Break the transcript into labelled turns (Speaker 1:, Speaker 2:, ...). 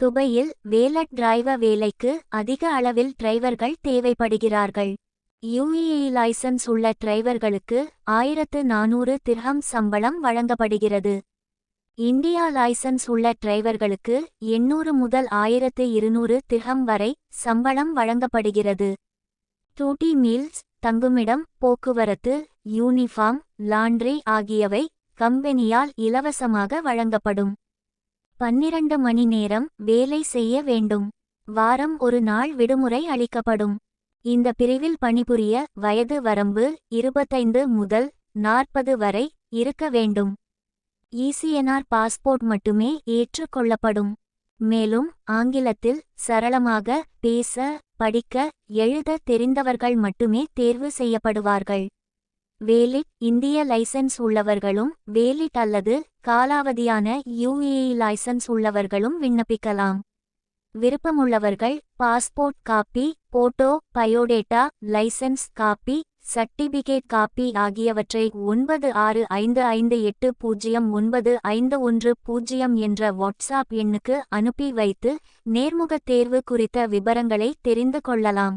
Speaker 1: துபையில் wallet டிரைவ வேலைக்கு அதிக அளவில் டிரைவர்கள் தேவைப்படுகிறார்கள். யுஏஇ லைசன்ஸ் உள்ள டிரைவர்களுக்கு ஆயிரத்து நானூறு திர்ஹம் சம்பளம் வழங்கப்படுகிறது. இந்தியா லைசன்ஸ் உள்ள டிரைவர்களுக்கு எண்ணூறு முதல் ஆயிரத்து இருநூறு திர்ஹம் வரை சம்பளம் வழங்கப்படுகிறது. டூட்டி மீல்ஸ் தங்குமிடம் போக்குவரத்து யூனிஃபார்ம் லாண்ட்ரி ஆகியவை கம்பெனியால் இலவசமாக வழங்கப்படும். பன்னிரண்டு மணி நேரம் வேலை செய்ய வேண்டும். வாரம் ஒரு நாள் விடுமுறை அளிக்கப்படும். இந்த பிரிவில் பணிபுரிய வயது வரம்பு இருபத்தைந்து முதல் நாற்பது வரை இருக்க வேண்டும். இசிஎன்ஆர் பாஸ்போர்ட் மட்டுமே ஏற்றுக்கொள்ளப்படும் மேலும் ஆங்கிலத்தில் சரளமாக பேச படிக்க எழுத தெரிந்தவர்கள் மட்டுமே தேர்வு செய்யப்படுவார்கள். வேலிட் இந்திய லைசென்ஸ் உள்ளவர்களும் வேலிட் அல்லது காலாவதியான யுஏஇ லைசென்ஸ் உள்ளவர்களும் விண்ணப்பிக்கலாம். விருப்பமுள்ளவர்கள் passport copy photo biodata license copy certificate copy ஆகியவற்றை ஒன்பது ஆறு ஐந்து ஐந்து எட்டு பூஜ்ஜியம் ஒன்பது ஐந்து ஒன்று பூஜ்ஜியம் என்ற வாட்ஸ்ஆப் எண்ணுக்கு அனுப்பி வைத்து நேர்முகத் தேர்வு குறித்த விபரங்களை தெரிந்து கொள்ளலாம்.